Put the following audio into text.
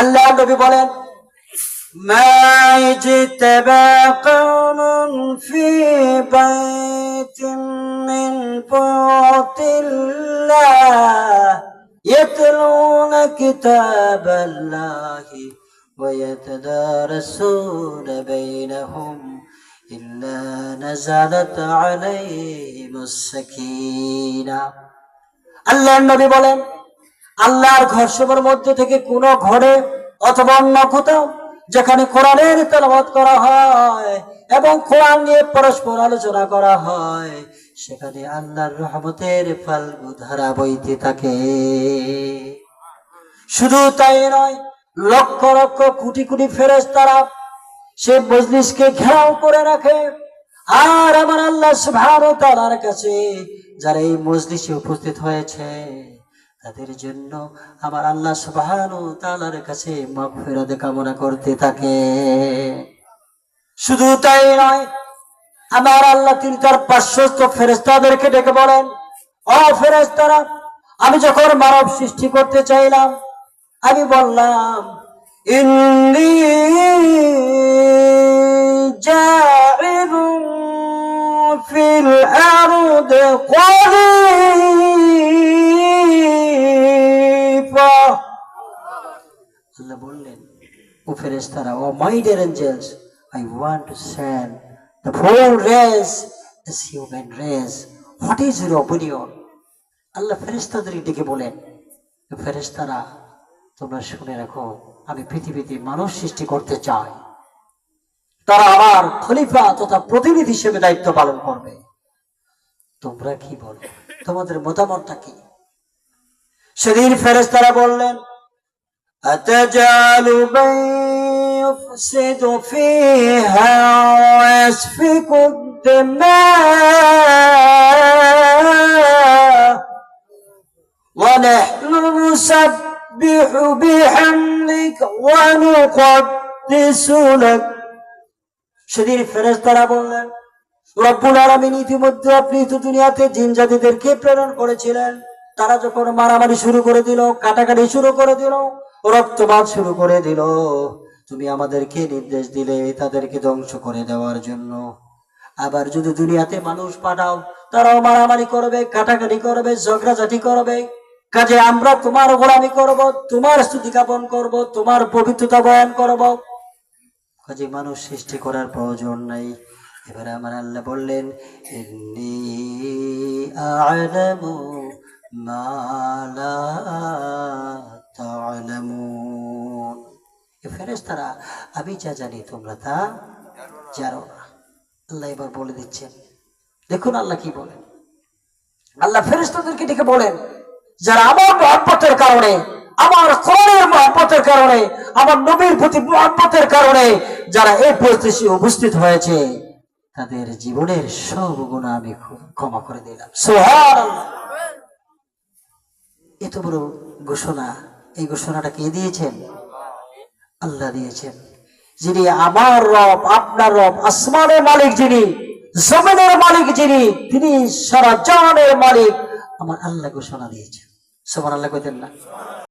আল্লাহ নবী বলেন ما اجتبى قوم في بيت من بيوت الله يتلون كتاب الله ويتدارسون بينهم إلا نزلت عليهم السكينة আল্লাহর নবী বলেন আল্লাহর ঘর সবার মধ্যে থেকে কোন ঘরে অথবা অন্য কোথাও যেখানে কোরআনের তেলাওয়াত করা হয় এবং কোরআন নিয়ে পরস্পর আলোচনা করা হয়, সেখানে আল্লাহর রহমতের ফাল্গু ধারা বইতে থাকে। শুধু তাই নয়, লক্ষ লক্ষ কোটি কোটি ফেরেস তারা সে মজলিসকে ঘেরাও করে রাখে। আর আমার আল্লাহ ওয়া তাআলার কাছে যারা এই মজলিসে উপস্থিত হয়েছে তাদের জন্য আমার আল্লাহ সুবহানাহু ওয়া তাআলার কাছে মাগফিরাত কামনা করতে থাকে। শুধু তাই নয়, আমার আল্লাহ তিনি তার পার্শ্বস্থ ফেরেস্তাদেরকে ডেকে বলেন, ও ফেরেস্তারা আমি যখন মানব সৃষ্টি করতে চাইলাম, আমি বললাম জাইলুন ফিল আরদ আল্লাহ বললেন, ও ফেরেশতারা, O my dear angels, I want to send the whole race is human race. What is your opinion Allah ফেরেশতাদের ডেকে বলেন ফেরেশতারা, তোমরা শুনে রাখো, আমি পৃথিবীতে মানুষ সৃষ্টি করতে চাই। তারা আমার খলিফা তথা প্রতিনিধি হিসেবে দায়িত্ব পালন করবে। তোমরা কি বলো? তোমাদের মতামতটা কি? সেদিন ফেরেশতারা বললেন أتجعل من يفسد فيها ويسفك الدماء ونحن نسبح بحمدك ونقدس لك সেদিন ফেরেশতারা বললেন রব্বুল আলামিন ইতিমধ্যে আপনি তো দুনিয়াতে জিন জাতিদেরকে প্রেরণ করেছিলেন তারা যখন মারামারি শুরু করে দিল কাটাকাটি শুরু করে দিল রক্তপাত শুরু করে দিল। তুমি আমাদেরকে নির্দেশ দিলে তাদেরকে ধ্বংস করে দেওয়ার জন্য। আবার যদি দুনিয়াতে মানুষ পাঠাও, তারাও মারামারি করবে, কাটাকাটি করবে, ঝগড়াঝাটি করবে। কাজে আমরা তোমার গোলামি করব, তোমার স্তুতি জ্ঞাপন করব, তোমার পবিত্রতা বয়ান করব। কাজে মানুষ সৃষ্টি করার প্রয়োজন নাই। এবারে আমার আল্লাহ বললেন, ইন্নী আ'লামু মা ফেরেশতারা আমি যা জানি তোমরা তা জানো না। আল্লাহ এবার বলে দিচ্ছেন, দেখুন আল্লাহ কি বলেন। আল্লাহ ফেরেশতাদেরকে ডেকে বলেন, যারা আমার মহব্বতের কারণে, আমার কোরআনের মহব্বতের কারণে, আমার নবীর প্রতি মহব্বতের কারণে যারা এই পরিস্থিতি উপস্থিত হয়েছে, তাদের জীবনের সব গুণা আমি ক্ষমা করে দিলাম। সুবহানাল্লাহ। এত বড় ঘোষণা এই ঘোষণাটা কে দিয়েছেন? আল্লাহ দিয়েছেন। যিনি আমার রব, আপনার রব, আসমানের মালিক যিনি, জমিনের মালিক যিনি, তিনি সারা জাহানের মালিক। আমার আল্লাহ ঘোষণা দিয়েছেন। সবার আল্লাহ কইতেন না।